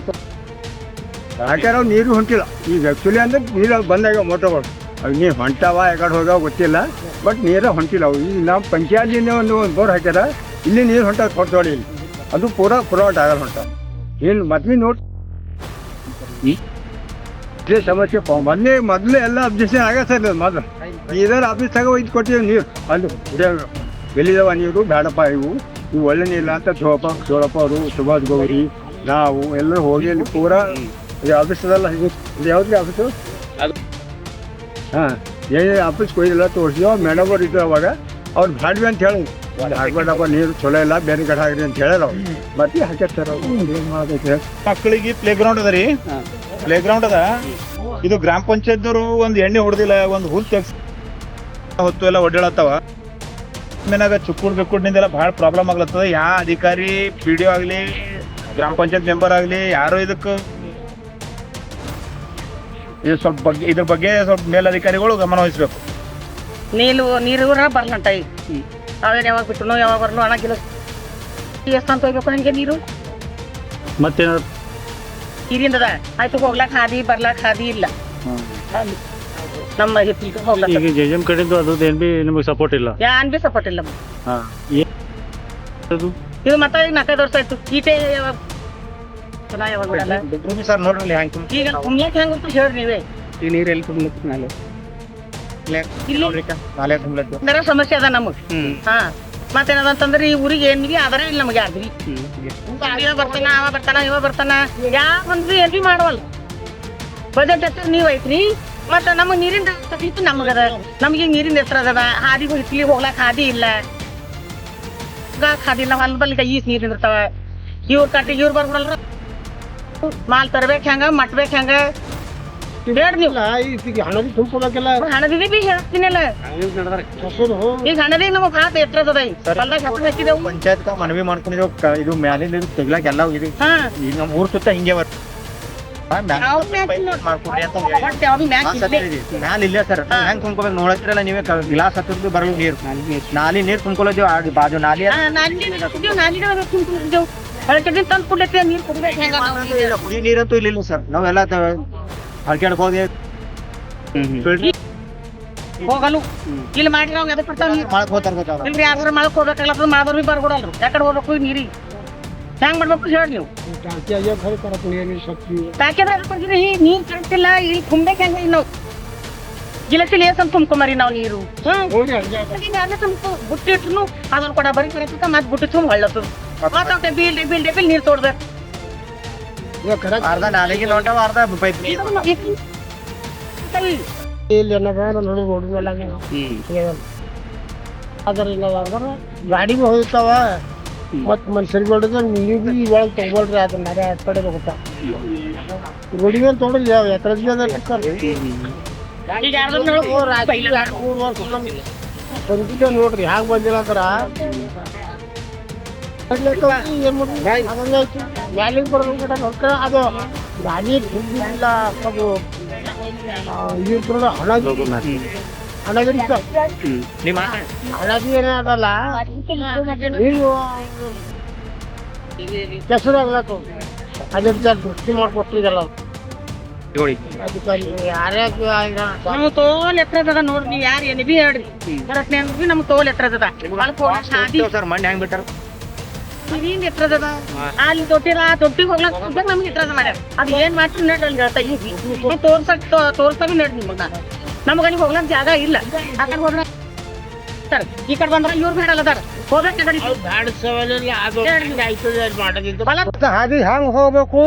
ಹಾಕ್ಯಾರ ನೀರು ಹೊಂಟಿಲ್ಲ. ಈಗ ಆ್ಯಕ್ಚುಲಿ ಅಂದ್ರೆ ನೀರು ಬಂದಾಗ ಮೋಟರ್ಗಳು ಅವು ನೀರು ಹೊಂಟಾವ ಯಾಕಡೆ ಹೋಗ್ಯಾವ ಗೊತ್ತಿಲ್ಲ. ಬಟ್ ನೀರು ಹೊಂಟಿಲ್ಲ ಅವು ಈಗ ನಮ್ಮ ಪಂಚಾಯತಿನ ಒಂದು ಬೋರ್ ಹಾಕ್ಯಾರ ಇಲ್ಲಿ ನೀರು ಹೊಂಟ ಕೊಡ್ತೋಡಿ ಇಲ್ಲಿ. ಅದು ಪೂರಾ ಪುರಾಟ ಆಗಲ್ಲ ಹೊಂಟ ಏನು ಮದ್ವೆ ನೋಡಿ ಇದೇ ಸಮಸ್ಯೆ ಮೊನ್ನೆ ಮೊದಲು ಎಲ್ಲ ಅಬ್ಜೆಕ್ಷನ್ ಆಗತ್ತೆ ಸರ್ ಮೊದಲು. ಇದರ ಆಫೀಸ್ದಾಗ ಒಯ್ದು ಕೊಟ್ಟಿವಿ ನೀರು. ಅಲ್ಲಿ ಕುಡಿಯೋ ಎಲ್ಲಿದಾವ ನೀರು ಬೇಡಪ್ಪ ಇವು. ಇವು ಒಳ್ಳೆ ನೀರಿಲ್ಲ ಅಂತ ಜೋಪ ಜೋಳಪ್ಪ ಅವರು ಸುಭಾಷ್ ಗೌರಿ ನಾವು ಎಲ್ಲರೂ ಹೋಗಿ ಅಲ್ಲಿ ಪೂರಾ ಆಫೀಸದಲ್ಲ ಯಾವ್ದು ಆಫೀಸು? ಹಾಂ ಏನೇ ಆಫೀಸ್ಗೆ ಹೋಗಿಲ್ಲ ತೋರಿಸಿದ್ವಿ ಮೇಡಮ್ ಅವ್ರು ಇದ್ರು ಅವಾಗ. ಅವ್ರು ಬ್ಯಾಡ್ವಿ ಅಂತ ಹೇಳಿ. ಒಂದು ಹಾಕ್ಬೇಡಪ್ಪ ನೀರು ಚಲೋ ಇಲ್ಲ ಬೇರೆ ಕಡೆ ಹಾಕ್ರಿ ಅಂತ ಹೇಳ್ಯಾರ ಅವ್ರು. ಮತ್ತೆ ಹಾಕ್ಯಾರ ಅವ್ರು. ಏನು ಮಾಡೋದೈತೆ ಮಕ್ಕಳಿಗೆ ಪ್ಲೇ ಗ್ರೌಂಡ್ ಅದ ರೀ. ಪ್ಲೇ ಗ್ರೌಂಡ್ ಅದ. ಇದು ಗ್ರಾಮ ಪಂಚಾಯತ್ನವರು ಒಂದು ಎಣ್ಣೆ ಹೊಡೆದಿಲ್ಲ ಒಂದು ಹುಲ್ ತೆಗ್ಸ್ ಹೊತ್ತು ಎಲ್ಲ ಒಡ್ಡಾಡತ್ತವ ಮೇನಾಗ ಚುಕ್ಕುಡ್ ಬೆಕ್ಕುಡ್ನಿಂದೆಲ್ಲ ಭಾಳ ಪ್ರಾಬ್ಲಮ್ ಆಗ್ಲತ್ತದ. ಯಾ ಅಧಿಕಾರಿ ಪಿ ಡಿ ಆಗಲಿ ಗ್ರಾಮ ಪಂಚಾಯತ್ ಮೆಂಬರ್ ಆಗಲಿ ಯಾರು ಇದಕ್ಕೆ ಇದು ಸ್ವಲ್ಪ ಬಗ್ಗೆ ಇದ್ರ ಬಗ್ಗೆ ಸ್ವಲ್ಪ ಮೇಲಧಿಕಾರಿಗಳು ಗಮನ ವಹಿಸ್ಬೇಕು. ನೀರು ನೀರು ಬರ್ಲಂಟ ಈಗ. ಅದೇನು ಯಾವಾಗ ಬಿಟ್ಟು ಯಾವಾಗ ಬರ್ಲು ಹಣ ಗಿಲ ಎಷ್ಟು ಅಂತ ಹೋಗ್ಬೇಕು ಹಂಗೆ ನೀರು? ಮತ್ತೇನಾದ್ರು? ನೀರಿಂದದ? ಆಯ್ತು ಹೋಗ್ಲಾಕ ಹಾದಿ ಬರ್ಲಾಕ ಹಾದಿ ಇಲ್ಲ. ನಮ್ಮ ಹಿತ್ತಿಗೆ ಹೋಗ್ಲಾಕ ಈಗ ಜೆ ಎಂ ಕಡೆಯಿಂದ ಅದು ಏನು ಬಿ ನಿಮಗೆ ಸಪೋರ್ಟ್ ಇಲ್ಲ? ಯಾನ್ ಬಿ ಸಪೋರ್ಟ್ ಇಲ್ಲ ಹಾಂ ಅದು? ಇದು ಮತ್ತೆ ಈಗ ನಾಲ್ಕೈದು ವರ್ಷ ಆಯ್ತು. ಈಟೆ ಯಾವಾಗ ಬಿಡಲ್ಲ? ಸರ್ ನೋಡ್ರಿ ಹ್ಯಾಂಗ್ ಈಗ ಹೆಂಗ್ ಹೇಳ್ರಿ ನೀವೇ? ಈ ನೀರು ಎಲ್ಲಿ ತುಂಬಲತ್ತು ಸಮಸ್ಯೆ ಅದ ನಮಗ್. ಮತ್ತೇನದ ಹಾ ಮತ್ತೇನದಂತಂದ್ರೆ ಈ ಊರಿಗೆ ಏನ್ವಿ ಅದರ ಇಲ್ಲ ನಮಗೆ ಯಾರ್ದ್ರಿ ಇವ ಬರ್ತಾನ ಅವ ಬರ್ತಾನ ಇವ ಬರ್ತಾನ ಯಾವ ಒಂದ್ ಏನ್ ಬಿ ಮಾಡವಲ್ಲ ಬಜೆಟ್ ಹೆಸರು ನೀವ್ ಐತ್ರಿ? ಮತ್ತ ನಮಗ್ ನೀರಿನ ನಮ್ಗ ನಮಗದ ನಮ್ಗೆ ನೀರಿನ ಹೆಸರು ಅದ ಹಾದಿ ಹಿತ್ಲಿ ಹೋಗ್ಲಾಕ ಹಾದಿ ಇಲ್ಲ. ಹಾದಿ ಇಲ್ಲ ಹೊಲ ಬಲ್ಲಿ ಈಸ್ ನೀರಿನ ಇರ್ತಾವ ಇವ್ರ ಕಟ್ಟಿಗೆ ಇವ್ರು ಬರ್ಬಿಡಲ್ರ ಮಾಲ್ ತರ್ಬೇಕು ಹೆಂಗ ಮಟ್ಬೇಕು ಹೆಂಗ ಬೇಡ ನೀವು ಹಣದಿ ತುಂಬಿಕೊಡಕ್ಕೆಲ್ಲ ಹಣದಿದೆ ಬಿ ಹೇಳ್ತೀನಲ್ಲ ಈಗ ಹಣದಿ ನಮಗ್ ಭಾಳ ಎತ್ತರದ ಹೊಲ್ದಾಗ ಹೆಸರು ಹಾಕಿದೆವು ಪಂಚಾಯತ್ ಮನವಿ ಮಾಡ್ಕೊಂಡಿರೋ ಕ- ಇದು ಮ್ಯಾಲಿಂದ ಇದು ತೆಗ್ಲಾಕ್ ಎಲ್ಲ ಇದು ಹಾ ಈಗ ನಮ್ಮ ಊರ್ ಸುತ್ತ ಹಿಂಗೆ ಬರ್ ಅವ್ರ್ ಮ್ಯಾಲ್ ಇಲ್ಲ. ಮಾಡ್ಕೊಡ್ರಿ ಅಂತ ಹೇಳಿ. ಒಟ್ಟ್ ಯಾವ್ದು ಮ್ಯಾಲ್ ಹಾ, ಇಲ್ಲೇ. ಸರಿ, ಮ್ಯಾಲ್ ಇಲ್ಲೇ ಸರ್ ಹೆಂಗ್ ತುಂಬ್ಕೋಬೇಕು ನೋಡತ್ತಿರಲ್ಲ ನೀವೇ ಗ್ಲಾಸ್ ಹತ್ತಿದ್ದು ಬರಲು ನೀರು ನಾಲಿ ನೀರು ತುಂಬ್ಕೊಳ್ಳೋದು ಆ ಬಾಜು ನಾಲಿ ಹಾ, ಒಳಗೆ ತಂದು ಕುಡ್ಲತ್ತಿ ನೀರು ಕುಡ್ಬೇಕು. ಹೆಂಗ ಇಲ್ಲಿ ಕುಡಿ ನೀರಂತೂ ಇಲ್ಲ ಸರ್. ನಾವೆಲ್ಲ ಹಳ್ಕ್ಯಾಡಕ್ ಹೋಗಿ ಹೋಗಲು ಇಲ್ಲಿ ಮಾಡಿ ನಾವು ಎದಕ್ ಬರ್ತಾವ ನೀರು? ಮಾಡಕ್ ಹೋಗ್ತಾರ ಇಲ್ರಿ ಯಾರು ಮಾಡಕ್ ಹೋಗ್ಬೇಕಲ್ಲ ಮಾಡಿದ್ರು ಬಿ ಬರ್ಕೊಡಲ್ರು ಯಾಕಡೆ ಹೋಗ್ಬೇಕು ನೀರಿಗೆ? ಹೆಂಗ್ ಮಾಡ್ಬೇಕು ಹೇಳಿ ನೀವು? ಪ್ಯಾಕೆಟ್ ಕೊಡ್ತೀರಿ ನೀರ್ ಕಳ್ಸಿಲ್ಲ ಇಲ್ಲಿ ತುಂಬಬೇಕ ಹೆಂಗ ಇಲ್ಲಿ ನಾವು? ಗಿಲಸಿ ಲೇಸನ್ ತುಂಬ್ಕೊಂಬರಿ ನಾವು ನೀರು. ಬುಟ್ಟಿ ಇಟ್ರು ಅದನ್ನ ಕೊಡ ಬರೀ ಕರೆಕ್ಟ್ ಮತ್ತೆ ಬುಟ್ಟಿ ತುಂಬ ಹೊಳ್ಳತ್ತದ ಮತ್ತೆ ಡಬ್ಬಿಲ್ ಡಬ್ಬಿಲ್ ಡಬ್ಬಿಲ್ ನೀರು ತೋಡ್ಬೇಕು ಅರ್ಧ ನಾಲಿಗೆ ನೋಟಾವ ಅರ್ಧ ಪೈಪ್ ಇಲ್ಲಿ ನೋಡಿ ರೋಡ್ ಅದರಿಂದ ಗಾಡಿ ಬಿ ಹೋಗ್ತಾವ. ಮತ್ ಮನುಷ್ಯರಿಗೆ ಹೊಡೆದ್ರೆ ನೀವು ಬಿ ಒಳಗೆ ತಗೊಳ್ರಿ ಅದನ್ನ ನಡೆ ಆ ಕಡೆ ಹೋಗುತ್ತಾ. ರೋಡಿ ಮೇಲೆ ತೊಗೊಳ್ರಿ ಯಾವ ಎಕರೆ ಈಗ ಯಾರ್ದನ್ನ ಹೇಳು, ಓ, ರಾತ್ರಿ ಎರಡು ಅದು ಗಾಡಿ ದುಡ್ಡಿಲ್ಲ ಅದು ಇದ್ರ ಹಣ ಹಣಗಿಂತ ನಿಮ್ಮ ಹಣದಿ ಏನೇ ಅದಲ್ಲ ನೀವು ಕೆಸರಾಗ್ಲತ್ತು ಅದರಿಂದ ದೃಷ್ಟಿ ಮಾಡ್ಕೊಟ್ಟಿದ್ದಲ್ಲ ಅದಕ್ಕೆ ಯಾರೇ ನಮ್ಗೆ ತೋಲ್ ಎತ್ತರದ ನೋಡ್ರಿ ಯಾರು ಏನ್ ಬಿ ಹೇಳ್ರಿ. ಕರೆಕ್ಟ್ ನಮ್ಗೆ ತೋಲ್ ಎತ್ತರದ ಸರ್ ಮಣ್ಣು ಹೆಂಗ್ ಬಿಟ್ಟಾರ? ಹಿಂಗ್ ಎತ್ತರದ ಅಲ್ಲಿ ತೊಟ್ಟಿರ ತೊಟ್ಟಿಗೆ ಹೋಗ್ಲಕ್ ಹೋಗ್ಬೇಕು ನಮ್ಗೆ ಎತ್ತರದ ಮಾಡ್ಯಾರ ಅದು ಏನ್ ಮಾಡ್ತೀವಿ ನೋಡ್ರಿ ಅಲ್ಲಿ ಹೇಳ್ತಾ ಇದ್ವಿ ತೋರ್ಸಕ್ ತೋರ್ಸಾಗ ನೋಡ್ರಿ ನಿಮಗ. ನಮ್ಗ ಅಲ್ಲಿ ಹೋಗ್ಲಕ್ ಜಾಗ ಇಲ್ಲ. ಆ ಕಡೆ ಹೋದ್ರ ಸರ್. ಈ ಕಡೆ ಬಂದ್ರ ಇವ್ರು ಬೇಡಲ್ಲ ಅದಾರ ಹೋಗ್ಬೇಕು ಹಾದಿ ಹೆಂಗ್ ಹೋಗ್ಬೇಕು?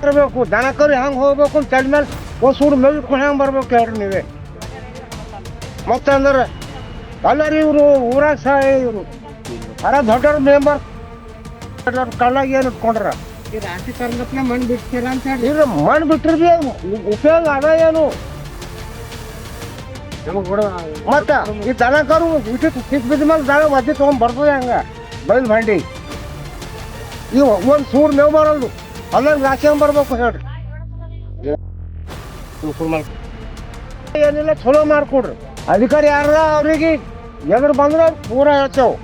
ಬರ್ಬೇಕು. ದನ ಕರು ಹೆಂಗ್ ಹೋಗ್ಬೇಕು ಅಂತ ಮೇಲೆ ಒಂದು ಸೂಡು ಮೇಲ್ಕೊಂಡು ಹೆಂಗ್ ಬರ್ಬೇಕು ಹೇಳ್ರಿ ನೀವೇ? ಮತ್ತಂದ್ರೆ ಅಲ್ಲರಿ ಇವರು ಊರಾಗ ಸಹ ಇವರು. ಅರ ದೊಡ್ಡವ್ರ ಮೆಂಬರ್ ಕಳ್ಳಾಗ ಏನು ಇಟ್ಕೊಂಡ್ರ? ಮಣ್ಣು ಬಿಡ್ತೀರ ಅಂತ ಹೇಳಿ. ಮಣ್ಣು ಬಿಟ್ಟರೆ ಬಿ ಉಪಯೋಗ ಅದ ಏನು? ಮತ್ತ ಈ ದನಕರು ಇಟ್ಟು ಸಿಕ್ ಬಿದ್ದ ಮೇಲೆ ದನ ಮಧ್ಯೆ ತೊಗೊಂಡ್ ಬರ್ತದೆ ಹಂಗ? ಬೈಲ್ ಬಂಡಿ ಈ ಒಂದು ಸೂರ್ ಮೇವು ಬರಲ್ದು ಅಲ್ಲಂಗ್ ರಾಶಿ ಬರ್ಬೇಕು ಹೇಳ್ರಿ. ಏನಿಲ್ಲ ಚಲೋ ಮಾಡ್ಕೊಡ್ರಿ. ಅಧಿಕಾರಿ ಯಾರ ಅವ್ರಿಗೆ ಎದುರು ಬಂದ್ರೆ ಪೂರ ಹೇಳ್ತೇವ್.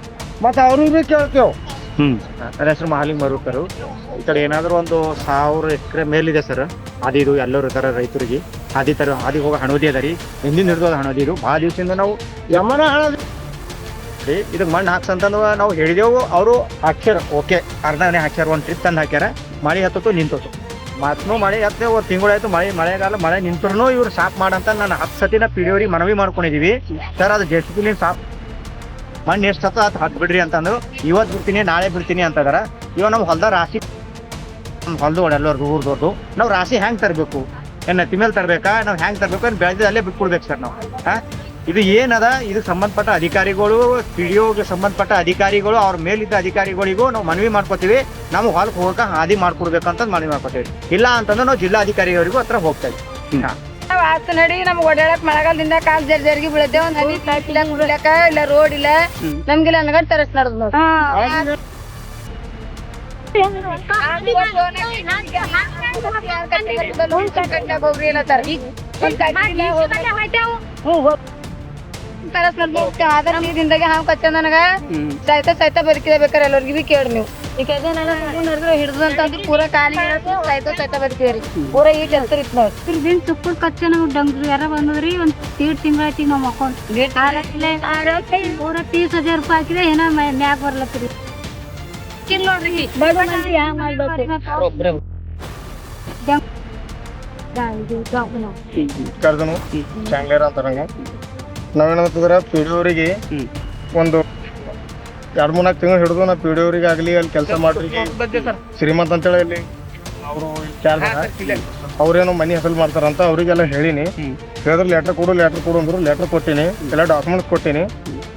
ಮತ್ತೆ ಅವ್ರಿಗೆ ಭೀ ಕೇಳ್ತೇವ್. ಹ್ಮ್. ನನ್ನ ಹೆಸರು ಮಹಾಲಿಂಗ್ ಮರುಕರು. ಈ ಕಡೆ ಏನಾದ್ರು ಒಂದು ಸಾವಿರ ಎಕರೆ ಮೇಲಿದೆ ಸರ್. ಅದು ಇದು ಎಲ್ಲರೂ ಇದಾರೆ ರೈತರಿಗೆ. ಅದಿ ತರ ಹಾದಿ ಹೋಗೋ ಹಣೋದಿ ಅದ ರೀ. ಹಿಂದಿನ ಹಿಡಿದು ಹಣದಿ ಇದು. ಭಾಳ ದಿವಸದಿಂದ ನಾವು ಯಮನ ಹಣದಿ ರೀ ಇದಕ್ಕೆ ಮಣ್ಣು ಹಾಕ್ಸಂತಂದು ನಾವು ಹೇಳಿದೆವು. ಅವರು ಹಾಕ್ಯಾರ. ಓಕೆ ಅರ್ಧನೇ ಹಾಕ್ಯಾರ ಒಂದು ಟ್ರಿಪ್ ತಂದು ಹಾಕ್ಯಾರ. ಮಳೆ ಹತ್ತು ನಿಂತು ಮತ್ತೂ ಮಳೆ ಹತ್ತೆ ಒಂದು ತಿಂಗಳಾಯ್ತು. ಮಳೆ ಮಳೆಗಾಲ ಮಳೆ ನಿಂತ್ರು ಇವ್ರು ಸಾಫ್ ಮಾಡಂತ ನಾನು ಹತ್ತು ಸತಿನ ಪಿಡಿಯೋರಿಗೆ ಮನವಿ ಮಾಡ್ಕೊಂಡಿದೀವಿ. ಸರ್ ಅದು ಜೆ ಸಿ ಸಾಫ್ ಮಣ್ಣು ಎಷ್ಟು ಹತ್ತ ಅದು ಹತ್ತು ಬಿಡ್ರಿ ಅಂತಂದ್ರು. ಇವತ್ತು ಬಿಡ್ತೀನಿ ನಾಳೆ ಬಿಡ್ತೀನಿ ಅಂತಂದ್ರೆ ಇವ ನಮ್ಮ ಹೊಲ್ದ ರಾಶಿ ನಮ್ಮ ಹೊಲ್ದೋಡು ಎಲ್ಲರಿಗೂ ಊರ್ದವ್ರದ್ದು ನಾವು ರಾಶಿ ಹೆಂಗೆ ತರಬೇಕು? ಏನು ತಿಮೇಲೆ ತರಬೇಕಾ? ನಾವು ಹೆಂಗೆ ತರಬೇಕು ಏನು ಬೆಳೆದ ಅಲ್ಲೇ ಬಿಟ್ಕೊಡ್ಬೇಕು ಸರ್ ನಾವು. ಹಾಂ? ಇದು ಏನದ? ಇದು ಸಂಬಂಧಪಟ್ಟ ಅಧಿಕಾರಿಗಳು ಪಿ ಡಿ ಒಗೆ ಸಂಬಂಧಪಟ್ಟ ಅಧಿಕಾರಿಗಳು ಅವ್ರ ಮೇಲಿದ್ದ ಅಧಿಕಾರಿಗಳಿಗೂ ನಾವು ಮನವಿ ಮಾಡ್ಕೋತೀವಿ. ನಾವು ಹೊಲಕ್ಕೆ ಹೋಗಕ್ಕೆ ಹಾದಿ ಮಾಡ್ಕೊಡ್ಬೇಕಂತ ಮನವಿ ಮಾಡ್ಕೋತೀವಿ. ಇಲ್ಲ ಅಂತಂದ್ರೆ ನಾವು ಜಿಲ್ಲಾಧಿಕಾರಿಯವರಿಗೂ ಹತ್ರ ಹೋಗ್ತಾ ಇದ್ವಿ. ಹಾಂ. ವಾಸ್ತ ನಡಿ ನಮ್ಗೆ ಓಡಾಡಕ್ ಮಳೆಗಾಲದಿಂದ ಕಾಲ್ ಜರ್ ಜರ್ಗಿ ಬೀಳತ್ತೇವ್ ನದಿ ಇಲ್ಲ ಕುಡ್ಯಾಕ ಇಲ್ಲ ರೋಡ್ ಇಲ್ಲ. ನಮ್ಗೆಲ್ಲ ಅನ್ಗಡ್ ತರಸ್ ನಡ್ದು ನೋಡಿ. ಹೋಗ್ರಿ ಏನತ್ತಾರ ತರಸ್ ನಡ್ದು ಆದ್ರ ನೀರಿಂದಾಗೆ ಹಾವು ಕಚ್ಚ ನನಗ ಸಹಿತ ಸಹಿತ ಬದುಕಿದ ಬೇಕಾರೆ ಎಲ್ಲರಿಗೂ ಬಿ ಕೇಳಿ ನೀವು ಈಗ ನಡೆದ್ರೆ ಹಿಡಿದು ಅಂತ ಪೂರಾ ಕಾಲಿ ಸಹಿತ ಸಹಿತ ಬದುಕಿದ್ರಿ ಪೂರಾ ಈ ಕೆಲಸ ಇತ್ತು ನೋಡಿ ಇದ್ರದಿಂದ ತುಪ್ಪದ ಕಚ್ಚ ನಾವು ಡಂಗ್ರು ಯಾರ ಬಂದದ್ರಿ ಒಂದ್ ಏಟ್ ತಿಂಗಳಾಯ್ತಿ ನಾವ್ ಮಕ್ಕೊಂಡ್ ಪೂರ ತೀಸ್ ಹಜಾರ್ ರೂಪಾಯಿ ಹಾಕಿದ್ರೆ ಏನೋ ಮ್ಯಾಗ ಬರ್ಲತ್ರಿ ಕಿಲ್ ನೋಡ್ರಿ ಬಡ ಮಂದಿ ಹ್ಯಾಂಗ್ ಮಾಡ್ಬೇಕು ಕರ್ದನು ಚಾಂಗ್ಲೇರ್ ಅಂತ ನಂಗೆ ನಾವೇನಂತಂದ್ರೆ ಪಿ ಡಿ ಅವರಿಗೆ ಒಂದು ಎರಡು ಮೂರ್ನಾಲ್ಕು ತಿಂಗಳು ಹಿಡಿದು ನಾ ಪಿ ಡಿ ಅವರಿಗೆ ಆಗಲಿ ಅಲ್ಲಿ ಕೆಲಸ ಮಾಡ್ರಿ. ಶ್ರೀಮಂತ ಅಂತೇಳಿ ಇಲ್ಲಿ ಅವರು ಅವ್ರೇನೋ ಮನಿ ಹಸಲ್ ಮಾಡ್ತಾರಂತ ಅವರಿಗೆಲ್ಲ ಹೇಳಿನಿ. ಹೇಳಿದ್ರೆ ಲೆಟ್ರ್ ಕೊಡು ಲೆಟ್ರ್ ಕೊಡು ಅಂದ್ರು ಲೆಟ್ರ್ ಕೊಟ್ಟಿನಿ. ಎಲ್ಲ ಡಾಕ್ಯುಮೆಂಟ್ಸ್ ಕೊಟ್ಟಿನಿ.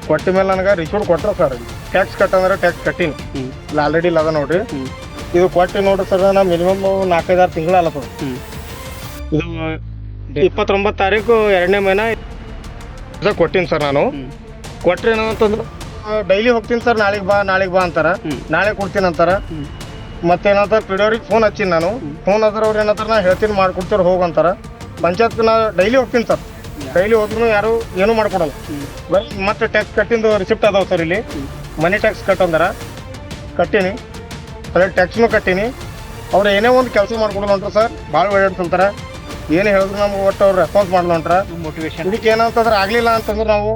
ಕೊಟ್ಟ ಮೇಲೆ ನನಗೆ ರಿಸೋರ್ಟ್ ಕೊಟ್ಟರು ಸರ್. ಟ್ಯಾಕ್ಸ್ ಕಟ್ಟಂದ್ರೆ ಟ್ಯಾಕ್ಸ್ ಕಟ್ಟಿನಿ. ಇಲ್ಲ ಆಲ್ರೆಡಿ ಇಲ್ಲ ಅದ ನೋಡ್ರಿ. ಇದು ಕೊಟ್ಟಿ ನೋಡ್ರಿ ಸರ್ ನಾ ಮಿನಿಮಮ್ ನಾಲ್ಕೈದಾರು ತಿಂಗಳು ಅಲ್ಲತ್ತದ ಇದು ಇಪ್ಪತ್ತೊಂಬತ್ತು ತಾರೀಕು ಎರಡನೇ ಮಹಿನ ಇದು ಕೊಟ್ಟಿನಿ ಸರ್ ನಾನು. ಕೊಟ್ರೆ ಏನಂತಂದ್ರೆ ಡೈಲಿ ಹೋಗ್ತೀನಿ ಸರ್ ನಾಳೆಗೆ ಬಾ ನಾಳೆಗೆ ಬಾ ಅಂತಾರ. ನಾಳೆ ಕೊಡ್ತೀನಿ ಅಂತಾರ. ಮತ್ತೇನಂತ ಪಿಡಿಯೋರಿಗೆ ಫೋನ್ ಹಚ್ಚಿನಿ ನಾನು. ಫೋನ್ ಹತ್ರ ಅವ್ರು ಏನಂತಾರೆ ನಾ ಹೇಳ್ತೀನಿ ಮಾಡ್ಕೊಡ್ತಾರೆ ಹೋಗಂತಾರ ಪಂಚಾಯತ್ ನಾ ಡೈಲಿ ಹೋಗ್ತೀನಿ ಸರ್. ಡೈಲಿ ಹೋದ್ರೂ ಯಾರು ಏನೂ ಮಾಡ್ಕೊಡಲ್ಲ. ಬರೀ ಮತ್ತೆ ಟ್ಯಾಕ್ಸ್ ಕಟ್ಟಿಂದು ರಿಸಿಪ್ಟ್ ಅದಾವ ಸರ್ ಇಲ್ಲಿ. ಮನಿ ಟ್ಯಾಕ್ಸ್ ಕಟ್ಟಂದಾರ. ಕಟ್ಟೀನಿ. ಅದೇ ಟ್ಯಾಕ್ಸ್ನು ಕಟ್ಟೀನಿ. ಅವ್ರು ಏನೇ ಒಂದು ಕೆಲಸ ಮಾಡ್ಕೊಡಲ್ಲ ಅಂತ ಸರ್ ಭಾಳ ಒಳ್ಳೆಡ್ಸಂತಾರ ಏನು ಹೇಳಿದ್ರು ನಮ್ಗೆ ಒಟ್ಟು ಅವ್ರು ರೆಸ್ಪಾನ್ಸ್ ಮಾಡಲ್ಲ ಹೊಂಟ್ರ ಮೋಟಿವೇಶನ್ ಇದಕ್ಕೆ ಏನಂತಂದ್ರೆ ಆಗಲಿಲ್ಲ ಅಂತಂದ್ರೆ ನಾವು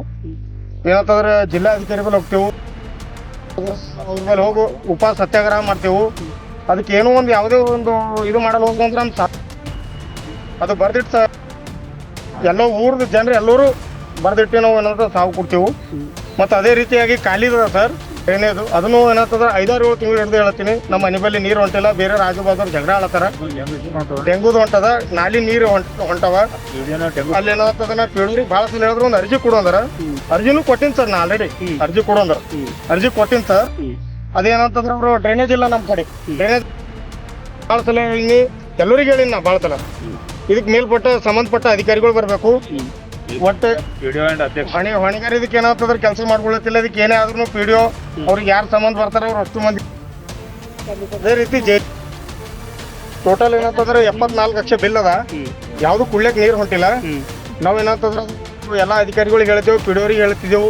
ಏನಂತಂದ್ರೆ ಜಿಲ್ಲಾಧಿಕಾರಿ ಮೇಲೆ ಹೋಗ್ತೇವೆ. ಅವ್ರ ಮೇಲೆ ಹೋಗು ಉಪವಾಸ ಸತ್ಯಾಗ್ರಹ ಮಾಡ್ತೇವೆ. ಅದಕ್ಕೆ ಏನೋ ಒಂದು ಯಾವುದೇ ಒಂದು ಇದು ಮಾಡಲು ಹೋಗು ಅಂದ್ರೆ ನಮ್ಮ ಸಾ- ಅದು ಬರ್ದಿಟ್ಟು ಸರ್ ಎಲ್ಲ ಊರದ ಜನರು ಎಲ್ಲರೂ ಬರ್ದಿಟ್ಟು ನಾವು ಏನಂತ ಸಾವು ಕೊಡ್ತೇವೆ. ಮತ್ತು ಅದೇ ರೀತಿಯಾಗಿ ಖಾಲಿದ ಸರ್. ಡ್ರೈನೇಜು ಅದನ್ನು ಏನಾಗ್ತದ ಐದಾರು ಏಳು ತಿಂಗಳು ಹಿಡಿದು ಹೇಳ್ತೀನಿ ನಮ್ಮ ಮನೆ ಬಲ್ಲಿ ನೀರು ಹೊಂಟಿಲ್ಲ, ಬೇರೆ ರಾಜು ಬಾದವ್ರು ಜಗಳ ಆಳತ್ತಾರ ಡೆಂಗೂದು ಹೊಂಟದ, ನಾಲಿ ನೀರು ಹೊಂಟ ಹೊಂಟವ. ಅಲ್ಲಿ ಏನಾಗ್ತದ, ನಾ ಪೀಳಿಗೆ ಭಾಳ ಸಲ ಹೇಳಿದ್ರು, ಒಂದು ಅರ್ಜಿ ಕೊಡೋಂದ್ರ ಅರ್ಜಿನೂ ಕೊಟ್ಟಿನಿ ಸರ್, ನಾ ಆಲ್ರೆಡಿ ಅರ್ಜಿ ಕೊಡೋಂದ್ರ ಅರ್ಜಿ ಕೊಟ್ಟಿನಿ ಸರ್. ಅದೇನಂತಂದ್ರೆ ಅವರು ಡ್ರೈನೇಜ್ ಇಲ್ಲ ನಮ್ಮ ಕಡೆ. ಡ್ರೈನೇಜ್ ಭಾಳ ಸಲ ಹೇಳಿ ಎಲ್ಲರಿಗೆ ಹೇಳೀನಿ ನಾ ಭಾಳ ಸಲ. ಇದಕ್ಕೆ ಮೇಲ್ಪಟ್ಟ, ಸಂಬಂಧಪಟ್ಟ ಅಧಿಕಾರಿಗಳು ಬರಬೇಕು. ಒಟ್ಟು ಹೊಣೆ ಹೊಣೆಗಾರ ಇದಕ್ಕೆ ಏನಾಗ್ತದ್ರ ಕೆಲಸ ಮಾಡ್ಕೊಳತ್ತಿಲ್ಲ ಅದಕ್ಕೆ ಏನೇ ಆದ್ರೂ ಪಿ ಡಿ ಅವ್ರಿಗೆ ಯಾರು ಸಂಬಂಧ ಬರ್ತಾರೆ ಅವ್ರು ಅಷ್ಟು ಮಂದಿ. ಅದೇ ರೀತಿ ಜೈ ಟೋಟಲ್ ಏನಂತಂದ್ರೆ ಎಪ್ಪತ್ನಾಲ್ಕು ಲಕ್ಷ ಬಿಲ್ ಅದ. ಯಾವುದು ಕುಳ್ಳ್ಯಾಕ ನೀರು ಹೊಂಟಿಲ್ಲ. ನಾವು ಏನಂತಂದ್ರೆ ಎಲ್ಲ ಅಧಿಕಾರಿಗಳಿಗೆ ಹೇಳ್ತೇವೆ ಪಿ ಡಿ ಅವ್ರಿಗೆ ಹೇಳ್ತಿದ್ದೆವು.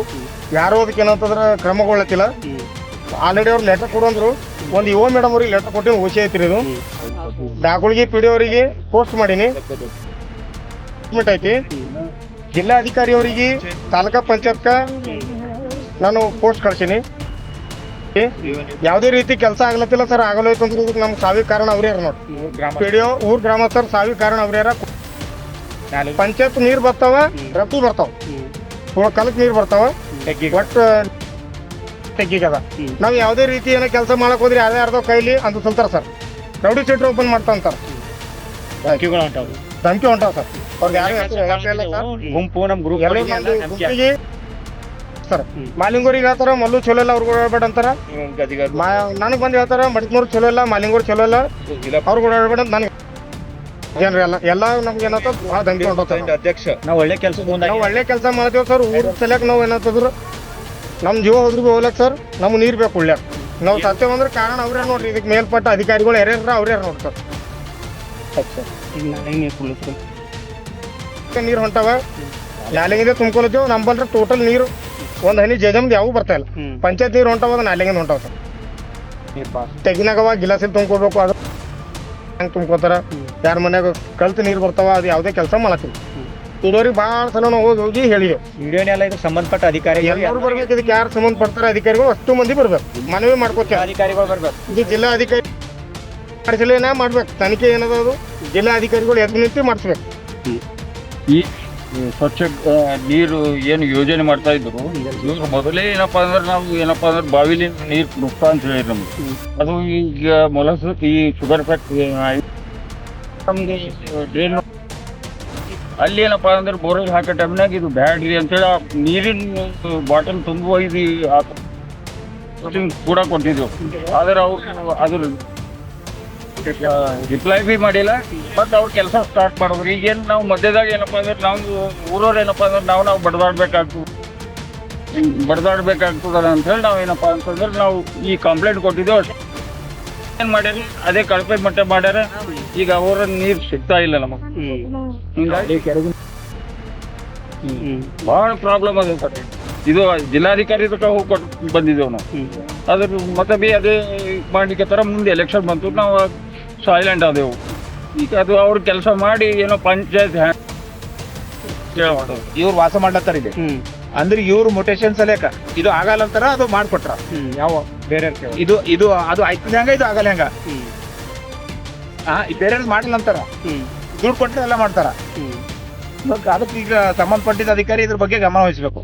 ಯಾರು ಅದಕ್ಕೆ ಏನಂತಂದ್ರೆ ಕ್ರಮಗೊಳ್ಳತ್ತಿಲ್ಲ ಆಲ್ರೆಡಿ ಅವ್ರು ಲೆಟರ್ ಕೊಡಂದ್ರು. ಒಂದು ಯುವ ಮೇಡಮ್ ಅವ್ರಿಗೆ ಲೆಟರ್ ಕೊಟ್ಟಿನ ಹುಷಿ ಐತ್ರಿ ಇದು ದಾಗುಳಿಗೆ ಪಿ ಡಿ ಅವರಿಗೆ ಪೋಸ್ಟ್ ಮಾಡೀನಿ. ಐತಿ. ಜಿಲ್ಲಾಧಿಕಾರಿ ಅವರಿಗೆ ತಾಲೂಕಾ ಪಂಚಾಯತ್ಕ ನಾನು ಪೋಸ್ಟ್ ಕಳ್ಸೀನಿ. ಯಾವುದೇ ರೀತಿ ಕೆಲಸ ಆಗ್ಲತ್ತಿಲ್ಲ ಸರ್ ಆಗಲೋಯ್ತು ಅಂದ್ರೆ ಇದಕ್ಕೆ ನಮ್ಗೆ ಸಾವಿಗೆ ಕಾರಣ ಅವ್ರೇ ನೋಡಿ ಪಿ ಡಿ ಊರ್ ಗ್ರಾಮಸ್ಥರು ಸಾವಿಗೆ ಕಾರಣ ಅವ್ರ್ಯಾರ ಪಂಚಾಯತ್ ನೀರು ಬರ್ತಾವ ರಫ್ತು ಬರ್ತಾವ. ಸುಳ್ಳು ಕಲಕ್ ನೀರು ಬರ್ತಾವ. ಒಟ್ಟು ತೆಗ್ಗಿಗದ ನಾವು ಯಾವುದೇ ರೀತಿ ಏನೋ ಕೆಲಸ ಮಾಡಕ್ ಹೋದ್ರೆ ಯಾವ್ದೇ ಯಾರ್ದೋ ಕೈಲಿ ಅಂತ ಸಲ್ತಾರ ಸರ್. ರೌಡಿ ಸೀಟ್ರ್ ಓಪನ್ ಮಾಡ್ತಾ ಅಂತಾರ. ಧಮಕಿ ಹೊಂಟಾವ ಸರ್. ಅವ್ರಿಗೆ ಯಾರು ಹೆಸರು ಹೇಳಕ್ಕೆ ಇಲ್ಲ ಸರ್. ಗುಂಪು ನಮ್ಮ ಗ್ರೂಪ್ ಎಲ್ಲರೂ ನಮ್ದು ಗುಂಪಿಗೆ ಸರ್ ಮಾಲಿಂಗೂರಿಗೆ ಹೇಳ್ತಾರ ಮಲ್ಲು ಚಲೋ ಇಲ್ಲ ಅವ್ರಿಗೆ ಹೇಳ್ಬೇಡ ಅಂತಾರ? ನನಗೆ ಬಂದು ಹೇಳ್ತಾರ ಮಡಿಕ್ನೂರು ಚಲೋ ಇಲ್ಲ ಮಾಲಿಂಗೂರು ಚಲೋ ಇಲ್ಲ ಅವ್ರಿಗೆ ಹೇಳ್ಬೇಡ ಅಂತ ನನಗೆ. ಏನ್ರಿ ಎಲ್ಲ ಎಲ್ಲ ನಮ್ಗೆ ಏನಾಗ್ತದೆ ಭಾಳ ದಂಡಿ ಹೊಂಟೋತಾರ ಅಧ್ಯಕ್ಷ. ನಾವು ಒಳ್ಳೆ ಕೆಲಸ ನಾವು ಒಳ್ಳೆ ಕೆಲಸ ಮಾಡ್ತೇವೆ ಸರ್ ಊರ ಸಲಕ್ ನಾವು ಏನಂತಂದ್ರು ನಮ್ಮ ಜೀವ ಹೋದ್ರು ಭೀ ಹೋಗ್ಲಕ್ ಸರ್ ನಮ್ಗೆ ನೀರು ಬೇಕು ಉಳ್ಳ್ಯಾಕ ನಾವು ಸತ್ಯ ಅಂದ್ರೆ ಕಾರಣ ಅವ್ರೇ ನೋಡ್ರಿ ಇದಕ್ಕೆ ಮೇಲ್ಪಟ್ಟ ಅಧಿಕಾರಿಗಳು ಯಾರ್ಯಾರ ಅವ್ರ್ಯಾರು ನೋಡ್ತಾರೆ. ಈಗ ನಾಳೆ ನೀರು ಹೊಂಟವ. ನೀರು ಹೊಂಟಾವ ನಾಲೆಗಿಂದ ತುಂಬ್ಕೊಳತ್ತೇವೆ ನಂಬಲ್ರ ಟೋಟಲ್ ನೀರು ಒಂದು ಹನಿ ಜಜಮ್ದು ಯಾವ ಬರ್ತಾ ಇಲ್ಲ. ಪಂಚಾಯತ್ ನೀರು ಹೊಂಟಾವ ಅದು ನಾಲೆಗಿಂದ ಹೊಂಟಾವ ಸರ್. ತೆಗಿನಾಗವ ಗಿಲಾಸಿಲ್ ತುಂಬ್ಕೋಬೇಕು ಅದು ಹೆಂಗೆ ತುಂಬ್ಕೋತಾರ? ಯಾರ ಮನ್ಯಾಗ ಕಲ್ತು ನೀರು ಬರ್ತಾವ ಅದು ಯಾವುದೇ ಕೆಲಸ ಮಾಡತ್ತೀವಿ ಇಡೋರಿಗೆ ಭಾಳ ಸಲ ನಾವು ಹೋಗಿ ಹೋಗಿ ಹೇಳಿದೆವು. ವಿಡಿಯೋನೆಲ್ಲ ಇದಕ್ಕೆ ಸಂಬಂಧಪಟ್ಟ ಅಧಿಕಾರಿ ಎಲ್ಲರೂ ಬರ್ಬೇಕು ಇದಕ್ಕೆ ಯಾರು ಸಂಬಂಧಪಡ್ತಾರೆ ಅಧಿಕಾರಿಗಳು ಅಷ್ಟು ಮಂದಿ ಬರ್ಬೇಕು. ಮನವಿ ಮಾಡ್ಕೋತೀವಿ. ಅಧಿಕಾರಿಗಳು ಬರ್ಬೇಕು. ಜಿಲ್ಲಾ ಅಧಿಕಾರಿ ಮಾಡಿಸಲೇನ ಮಾಡ್ಬೇಕು. ತನಿಖೆ ಏನದ ಜಿಲ್ಲಾ ಅಧಿಕಾರಿಗಳು ಎದ್ದು ನಿಂತು ಮಾಡಿಸ್ಬೇಕು. ಈ ಸ್ವಚ್ಛ ನೀರು ಏನು ಯೋಜನೆ ಮಾಡ್ತಾ ಇದ್ರು ಮೊದಲೇ ಏನಪ್ಪ ಅಂದ್ರೆ ನಾವು ಏನಪ್ಪ ಅಂದ್ರೆ ಬಾವಿಲಿ ನೀರು ನುಗ್ತಾ ಅಂತ ಹೇಳಿ ನಮ್ಗೆ. ಅದು ಈಗ ಮೊಲಸ, ಈ ಶುಗರ್ ಫ್ಯಾಕ್ಟ್ರಿ ನಮ್ಗೆ ಡ್ರೈನ್ ಅಲ್ಲಿ ಏನಪ್ಪ ಅಂದ್ರೆ ಬೋರ್ವೆಲ್ ಹಾಕೋ ಟೈಮ್ನಾಗ ಇದು ಬ್ಯಾಡ್ರಿ ಅಂತೇಳಿ ಆ ನೀರಿನ ಬಾಟಲ್ ತುಂಬುವ ಇದು ಕೂಡ ಕೊಟ್ಟಿದ್ದೆವು ಆದ್ರೆ ಅವ್ರು ಅದ್ರ ರಿಪ್ಲೈ ಬಿ ಮಾಡಿಲ್ಲ. ಮತ್ತೆ ಅವ್ರ ಕೆಲಸ ಸ್ಟಾರ್ಟ್ ಮಾಡಿದ್ರು. ಈಗೇನು ನಾವು ಮಧ್ಯದಾಗ ಏನಪ್ಪಾ ಅಂದ್ರೆ ನಾವು ಊರವ್ರು ಏನಪ್ಪಾ ಅಂದ್ರೆ ನಾವು ನಾವು ಬಡದಾಡ್ಬೇಕಾಗ್ತದೆ. ಬಡದಾಡ್ಬೇಕಾಗ್ತದಲ್ಲ ಅಂತ ಹೇಳಿ ನಾವು ಏನಪ್ಪಾ ಅಂತಂದ್ರೆ ನಾವು ಈ ಕಂಪ್ಲೇಂಟ್ ಕೊಟ್ಟಿದ್ದೇವೆ ಅಷ್ಟೇ. ಏನ್ ಮಾಡ್ಯಾರ ಅದೇ ಕಳಪೆ ಮಟ್ಟ ಮಾಡ್ಯಾರ. ಈಗ ಅವರ ನೀರು ಸಿಗ್ತಾ ಇಲ್ಲ ನಮಗೆ. ಹಿಂಗಾಗಿ ಬಹಳ ಪ್ರಾಬ್ಲಮ್ ಅದ ಸರ್. ಇದು ಜಿಲ್ಲಾಧಿಕಾರಿ ಹೋಗಿ ಕೊಟ್ಟು ಬಂದಿದ್ದೇವೆ ನಾವು. ಅದ್ರ ಮತ್ತೆ ಬಿ ಅದೇ ಮಾಡ್ಲಿಕ್ಕೆ ತರ ಮುಂದೆ ಎಲೆಕ್ಷನ್ ಬಂತು. ನಾವು ಸೈಲೆಂಟ್ ಅದೇವು ಈಗ ಅದು ಅವ್ರ ಕೆಲಸ ಮಾಡಿ ಏನೋ ಪಂಚಾಯತ್ ಇವ್ರು ವಾಸ ಮಾಡ್ಲತ್ತಾರ ಇದೆ ಅಂದ್ರೆ ಇವ್ರು ಮೊಟೇಶನ್ ಸಲೇಕ ಇದು ಆಗಲ್ಲ ಅಂತಾರ ಅದು ಮಾಡ್ಕೊಟ್ರ. ಯಾವ ಬೇರೆ ಇದು ಇದು ಅದು ಆಯ್ತದ ಹೆಂಗ ಇದು ಆಗಲ್ಲ ಹೆಂಗ. ಹಾ ಬೇರೆ ಮಾಡಿಲ್ಲ ಅಂತಾರ. ದುಡ್ಡು ಕೊಟ್ಟರೆ ಎಲ್ಲ ಮಾಡ್ತಾರ. ಅದಕ್ಕೆ ಈಗ ಸಂಬಂಧಪಟ್ಟಿದ ಅಧಿಕಾರಿ ಇದ್ರ ಬಗ್ಗೆ ಗಮನ ವಹಿಸ್ಬೇಕು.